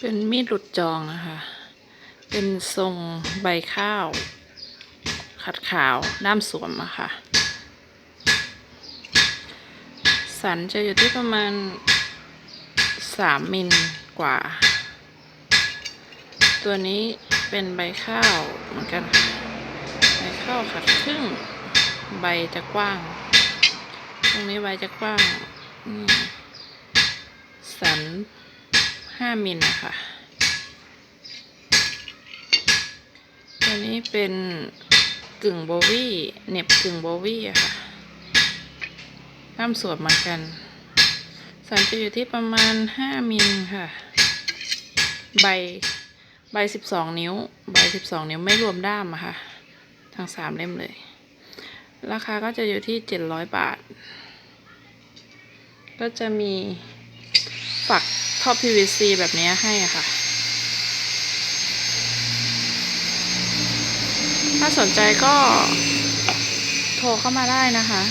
เป็นมีดหลุดจองนะคะ เป็นทรงใบข้าว ขัดขาวด้ามสวมอะค่ะ สันจะอยู่ที่ประมาณสามมิลกว่า ตัวนี้เป็นใบข้าวเหมือนกันค่ะ ใบข้าวขัดครึ่ง ใบจะกว้าง ตรงนี้ใบจะกว้าง สัน ห้ามิลนะคะตัวนี้เป็นกึ่งโบวี่เน็บกึ่งโบวี่อะค่ะด้ามสวมเหมือนกัน สันจะอยู่ที่ประมาณห้ามิลค่ะ ใบใบสิบสองนิ้ว ใบสิบสองนิ้วไม่รวมด้ามอะค่ะ ทั้งสามเล่มเลย ราคาก็จะอยู่ที่เจ็ดร้อยบาท ก็จะมีฝัก ท่อ PVC แบบนี้ให้ค่ะ ถ้าสนใจก็โทรเข้ามาได้นะคะ